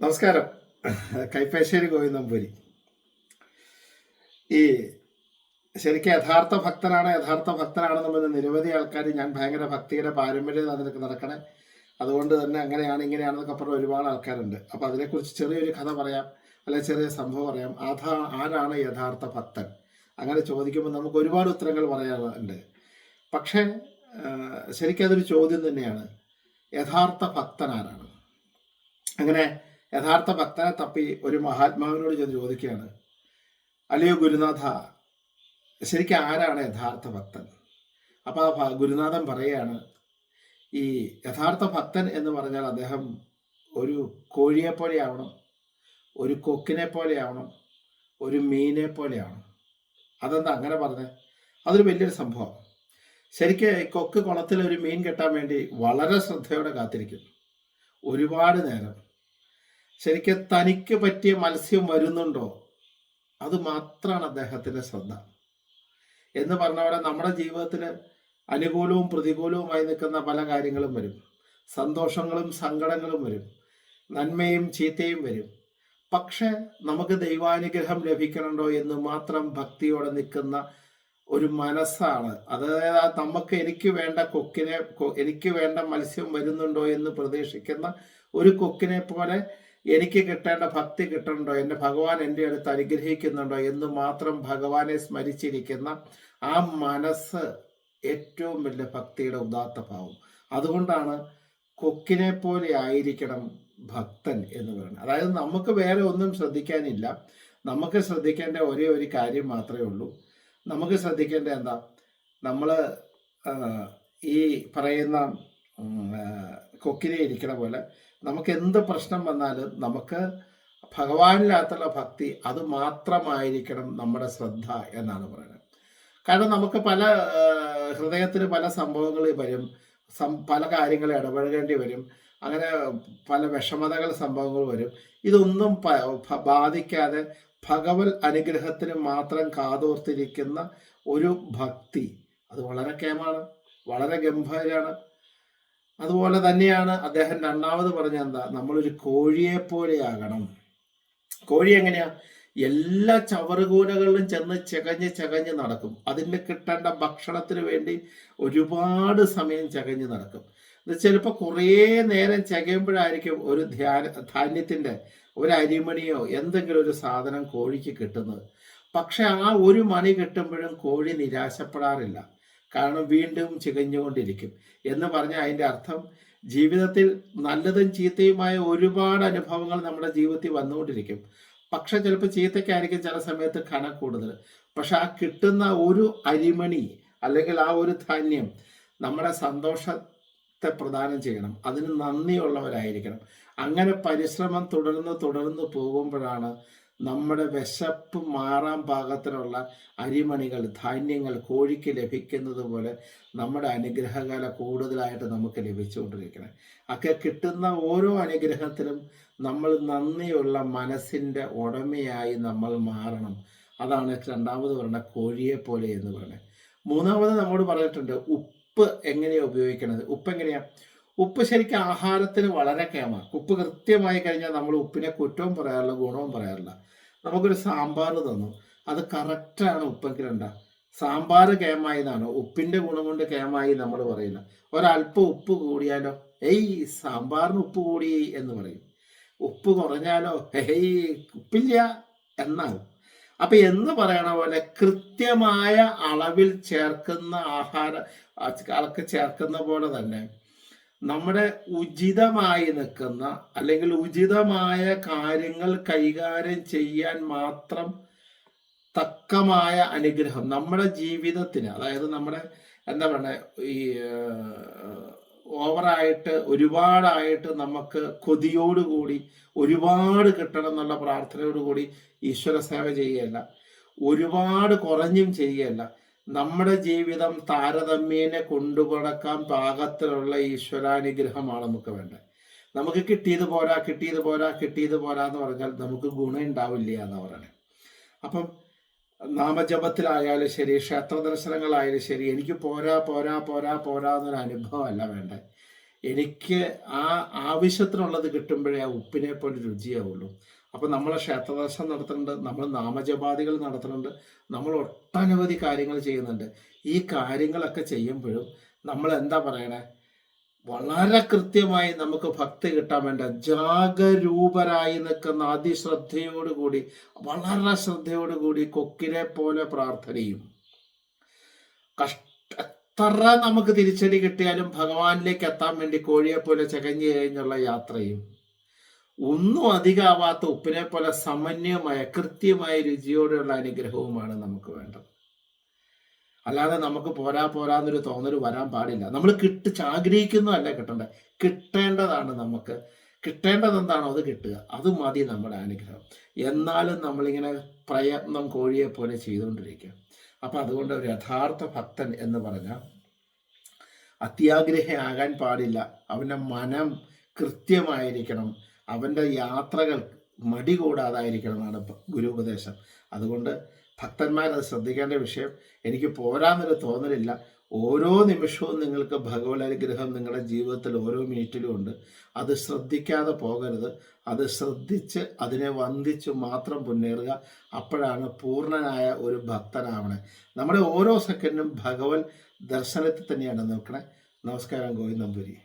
നമസ്കാരം. കൈപ്പേശ്ശേരി ഗോവിന്ദമ്പൂരി ഈ ശരിക്കും യഥാർത്ഥ ഭക്തനാണ് യഥാർത്ഥ ഭക്തനാണെന്ന് പറഞ്ഞ നിരവധി ആൾക്കാർ ഞാൻ ഭയങ്കര ഭക്തിയുടെ പാരമ്പര്യം അതിനൊക്കെ നടക്കണേ. അതുകൊണ്ട് തന്നെ അങ്ങനെയാണ് ഇങ്ങനെയാണെന്നൊക്കെ പറഞ്ഞ ഒരുപാട് ആൾക്കാരുണ്ട്. അപ്പോൾ അതിനെക്കുറിച്ച് ചെറിയൊരു കഥ പറയാം അല്ലെ ചെറിയ സംഭവം പറയാം. അതാ ആരാണ് യഥാർത്ഥ ഭക്തൻ? അങ്ങനെ ചോദിക്കുമ്പോൾ നമുക്ക് ഒരുപാട് ഉത്തരങ്ങൾ പറയാറുണ്ട്. പക്ഷേ ശരിക്കും അതൊരു ചോദ്യം തന്നെയാണ്. യഥാർത്ഥ ഭക്തൻ ആരാണ്? അങ്ങനെ യഥാർത്ഥ ഭക്തനെ തപ്പി ഒരു മഹാത്മാവിനോട് ചെന്ന് ചോദിക്കുകയാണ് അല്ലയോ ഗുരുനാഥ ശരിക്കും ആരാണ് യഥാർത്ഥ ഭക്തൻ? അപ്പോൾ ആ ഗുരുനാഥൻ പറയുകയാണ് ഈ യഥാർത്ഥ ഭക്തൻ എന്ന് പറഞ്ഞാൽ അദ്ദേഹം ഒരു കോഴിയെ പോലെയാവണം ഒരു കൊക്കിനെ പോലെയാവണം ഒരു മീനെ പോലെയാവണം. അതെന്താ അങ്ങനെ പറഞ്ഞത് അതൊരു വലിയൊരു സംഭവം. ശരിക്ക് കൊക്ക് കുളത്തിൽ ഒരു മീൻ കെട്ടാൻ വേണ്ടി വളരെ ശ്രദ്ധയോടെ കാത്തിരിക്കുന്നു. ഒരുപാട് നേരം. ശരിക്കും തനിക്ക് പറ്റിയ മത്സ്യം വരുന്നുണ്ടോ? അത് മാത്രമാണ് അദ്ദേഹത്തിന്റെ ശ്രദ്ധ. എന്ന് പറഞ്ഞ പോലെ നമ്മുടെ ജീവിതത്തിൽ അനുകൂലവും പ്രതികൂലവുമായി നിൽക്കുന്ന പല കാര്യങ്ങളും വരും. സന്തോഷങ്ങളും സങ്കടങ്ങളും വരും. നന്മയും ചീത്തയും വരും. പക്ഷെ നമുക്ക് ദൈവാനുഗ്രഹം ലഭിക്കണുണ്ടോ എന്ന് മാത്രം ഭക്തിയോടെ നിൽക്കുന്ന ഒരു മനസ്സാണ്. അതായത് നമുക്ക് എനിക്ക് വേണ്ട കൊക്കിനെ എനിക്ക് വേണ്ട മത്സ്യം വരുന്നുണ്ടോ എന്ന് പ്രതീക്ഷിക്കുന്ന ഒരു കൊക്കിനെ പോലെ എനിക്ക് കിട്ടേണ്ട ഭക്തി കിട്ടണ്ടോ? എന്റെ ഭഗവാൻ എന്റെ അടുത്ത് അനുഗ്രഹിക്കുന്നുണ്ടോ? എന്ന് മാത്രം ഭഗവാനെ സ്മരിച്ചിരിക്കുന്ന ആ മനസ്സ് ഏറ്റവും വലിയ ഭക്തിയുടെ ഉദാത്ത ഭാവം. അതുകൊണ്ടാണ് കൊക്കിനെ പോലെ ആയിരിക്കണം ഭക്തൻ എന്ന് പറയുന്നത്. അതായത് നമുക്ക് വേറെ ഒന്നും ശ്രദ്ധിക്കാനില്ല. നമുക്ക് ശ്രദ്ധിക്കേണ്ട ഒരേ ഒരു കാര്യം മാത്രമേ ഉള്ളൂ. നമുക്ക് ശ്രദ്ധിക്കേണ്ട എന്താ? നമ്മൾ ഈ പറയുന്ന കൊക്കിനെ ഇരിക്കണ പോലെ നമുക്ക് എന്ത് പ്രശ്നം വന്നാലും നമുക്ക് ഭഗവാനിനകത്തുള്ള ഭക്തി അത് മാത്രമായിരിക്കണം നമ്മുടെ ശ്രദ്ധ എന്നാണ് പറയുന്നത്. കാരണം നമുക്ക് പല ഹൃദയത്തിൽ പല സംഭവങ്ങൾ വരും. പല കാര്യങ്ങൾ ഇടപഴകേണ്ടി വരും. അങ്ങനെ പല വിഷമതകൾ സംഭവങ്ങൾ വരും. ഇതൊന്നും ബാധിക്കാതെ ഭഗവത് അനുഗ്രഹത്തിന് മാത്രം കാതോർത്തിരിക്കുന്ന ഒരു ഭക്തി അത് വളരെ കേമാണ്. വളരെ ഗംഭീരാണ്. അതുപോലെ തന്നെയാണ് അദ്ദേഹം രണ്ടാമത് പറഞ്ഞ എന്താ? നമ്മളൊരു കോഴിയെ പോലെയാകണം കോഴി എങ്ങനെയാ? എല്ലാ ചവറുകൂനകളിലും ചെന്ന് ചകഞ്ഞ് ചകഞ്ഞ് നടക്കും. അതിന് കിട്ടേണ്ട ഭക്ഷണത്തിന് വേണ്ടി ഒരുപാട് സമയം ചകഞ്ഞ് നടക്കും. ചിലപ്പോൾ കുറേ നേരം ചകയുമ്പോഴായിരിക്കും ഒരു ധ്യാന ധാന്യത്തിന്റെ ഒരു അരിമണിയോ എന്തെങ്കിലും ഒരു സാധനം കോഴിക്ക് കിട്ടുന്നത്. പക്ഷെ ആ ഒരു മണി കിട്ടുമ്പോഴും കോഴി നിരാശപ്പെടാറില്ല. കാരണം വീണ്ടും ചികഞ്ഞുകൊണ്ടിരിക്കും. എന്ന് പറഞ്ഞാൽ അതിന്റെ അർത്ഥം ജീവിതത്തിൽ നല്ലതും ചീത്തയുമായ ഒരുപാട് അനുഭവങ്ങൾ നമ്മുടെ ജീവിതത്തിൽ വന്നുകൊണ്ടിരിക്കും. പക്ഷെ ചിലപ്പോൾ ചീത്തയ്ക്കായിരിക്കും ചില സമയത്ത് കന കൂടുതൽ. പക്ഷെ ആ കിട്ടുന്ന ഒരു അരിമണി അല്ലെങ്കിൽ ആ ഒരു ധാന്യം നമ്മുടെ സന്തോഷത്തെ പ്രദാനം ചെയ്യണം. അതിന് നന്ദിയുള്ളവരായിരിക്കണം. അങ്ങനെ പരിശ്രമം തുടർന്ന് തുടർന്ന് പോകുമ്പോഴാണ് നമ്മുടെ വിശപ്പ് മാറാൻ പാകത്തിനുള്ള അരിമണികൾ ധാന്യങ്ങൾ കോഴിക്ക് ലഭിക്കുന്നത് പോലെ നമ്മുടെ അനുഗ്രഹകാല കൂടുതലായിട്ട് നമുക്ക് ലഭിച്ചുകൊണ്ടിരിക്കണം. ഒക്കെ കിട്ടുന്ന ഓരോ അനുഗ്രഹത്തിലും നമ്മൾ നന്ദിയുള്ള മനസ്സിന്റെ ഉടമയായി നമ്മൾ മാറണം. അതാണ് രണ്ടാമത് പറഞ്ഞ കോഴിയെ പോലെ എന്ന് പറഞ്ഞത് മൂന്നാമത് നമ്മോട് പറഞ്ഞിട്ടുണ്ട് ഉപ്പ് എങ്ങനെയാണ് ഉപയോഗിക്കണത്? ഉപ്പ് എങ്ങനെയാ? ഉപ്പ് ശരിക്കും ആഹാരത്തിന് വളരെ കേമാണ്. ഉപ്പ് കൃത്യമായി കഴിഞ്ഞാൽ നമ്മൾ ഉപ്പിനെ കുറ്റവും പറയാറില്ല ഗുണവും പറയാറില്ല. നമുക്കൊരു സാമ്പാർ തന്നു. അത് കറക്റ്റാണ് ഉപ്പെങ്കിലുണ്ട സാമ്പാർ കേമായതാണ് ഉപ്പിന്റെ ഗുണം കൊണ്ട് കേമായി നമ്മൾ പറയുന്നത്. ഒരല്പം ഉപ്പ് കൂടിയാലോ? ഏയ് സാമ്പാറിന് ഉപ്പ് കൂടി എന്ന് പറയും. ഉപ്പ് കുറഞ്ഞാലോ? ഹേയ് ഉപ്പില്ല എന്നാകും അപ്പൊ എന്ന് പറയണ പോലെ കൃത്യമായ അളവിൽ ചേർക്കുന്ന ആഹാര അളക്ക് ചേർക്കുന്ന പോലെ തന്നെ നമ്മുടെ ഉചിതമായി നിൽക്കുന്ന അല്ലെങ്കിൽ ഉചിതമായ കാര്യങ്ങൾ കൈകാര്യം ചെയ്യാൻ മാത്രം തക്കമായ അനുഗ്രഹം നമ്മുടെ ജീവിതത്തിന് അതായത് നമ്മുടെ എന്താ പറയുക ഈ ഓവറായിട്ട് ഒരുപാടായിട്ട് നമുക്ക് കൊതിയോടുകൂടി ഒരുപാട് കിട്ടണം എന്നുള്ള പ്രാർത്ഥനയോടുകൂടി ഈശ്വര സേവ ചെയ്യുകയല്ല. ഒരുപാട് കുറഞ്ഞും ചെയ്യുകയല്ല. നമ്മുടെ ജീവിതം താരതമ്യേന കൊണ്ടുകൊടക്കാൻ പാകത്തിലുള്ള ഈശ്വരാനുഗ്രഹമാണ് നമുക്ക് വേണ്ടത്. നമുക്ക് കിട്ടിയത് പോരാ കിട്ടിയത് പോരാ കിട്ടിയത് പോരാ എന്ന് പറഞ്ഞാൽ നമുക്ക് ഗുണം ഉണ്ടാവില്ല എന്ന് പറയണേ അപ്പം നാമജപത്തിലായാലും ശരി ക്ഷേത്ര ദർശനങ്ങളായാലും ശരി എനിക്ക് പോരാ പോരാ പോരാ പോരാ എന്നൊരു അനുഭവമല്ല വേണ്ടത്. എനിക്ക് ആ ആവശ്യത്തിനുള്ളത് കിട്ടുമ്പോഴേ ആ ഉപ്പിനെ പോലെ രുചിയാവുള്ളൂ. അപ്പം നമ്മൾ ക്ഷേത്രദർശനം നടത്തുന്നുണ്ട് നമ്മൾ നാമജപാദികൾ നടത്തുന്നുണ്ട് നമ്മൾ ഒട്ടനവധി കാര്യങ്ങൾ ചെയ്യുന്നുണ്ട്. ഈ കാര്യങ്ങളൊക്കെ ചെയ്യുമ്പോഴും നമ്മൾ എന്താ പറയണേ? വളരെ കൃത്യമായി നമുക്ക് ഭക്തി കിട്ടാൻ വേണ്ട. ജാഗരൂപരായി നിൽക്കുന്ന അതിശ്രദ്ധയോടുകൂടി വളരെ ശ്രദ്ധയോടുകൂടി കൊക്കിനെ പോലെ പ്രാർത്ഥനയും. കഷ്ട എത്ര നമുക്ക് തിരിച്ചടി കിട്ടിയാലും ഭഗവാനിലേക്ക് എത്താൻ വേണ്ടി കോഴിയെ പോലെ ചകഞ്ഞു കഴിഞ്ഞുള്ള യാത്രയും. ഒന്നും അധികമാവാത്ത ഉപ്പിനെ പോലെ സമന്വയമായ കൃത്യമായ രുചിയോടെയുള്ള അനുഗ്രഹവുമാണ് നമുക്ക് വേണ്ടത്. അല്ലാതെ നമുക്ക് പോരാ പോരാന്നൊരു തോന്നൽ വരാൻ പാടില്ല. നമ്മൾ കിട്ടി ആഗ്രഹിക്കുന്നതല്ല കിട്ടേണ്ടത് കിട്ടേണ്ടതാണ് നമുക്ക്. കിട്ടേണ്ടത് എന്താണോ അത് കിട്ടുക. അത് മതി നമ്മുടെ അനുഗ്രഹം. എന്നാലും നമ്മളിങ്ങനെ പ്രയത്നം കോഴിയെ പോലെ ചെയ്തുകൊണ്ടിരിക്കുക. അപ്പം അതുകൊണ്ട് ഒരു യഥാർത്ഥ ഭക്തൻ എന്ന് പറഞ്ഞാൽ ആകാൻ പാടില്ല. അവന്റെ മനം കൃത്യമായിരിക്കണം. അവന്റെ യാത്രകൾ മടി കൂടാതായിരിക്കണം ഗുരു ഉപദേശം. അതുകൊണ്ട് ഭക്തന്മാരത് ശ്രദ്ധിക്കേണ്ട വിഷയം. എനിക്ക് പോരാന്നൊരു തോന്നലില്ല. ഓരോ നിമിഷവും നിങ്ങൾക്ക് ഭഗവത് അനുഗ്രഹം നിങ്ങളുടെ ജീവിതത്തിൽ ഓരോ മിനിറ്റിലും ഉണ്ട്. അത് ശ്രദ്ധിക്കാതെ പോകരുത്. അത് ശ്രദ്ധിച്ച് അതിനെ വന്ദിച്ച് മാത്രം മുന്നേറുക. അപ്പോഴാണ് പൂർണനായ ഒരു ഭക്തനാവണേ. നമ്മുടെ ഓരോ സെക്കൻഡും ഭഗവത് ദർശനത്തിൽ തന്നെയാണ് നോക്കണേ നമസ്കാരം ഗോവിന്ദമ്പുരി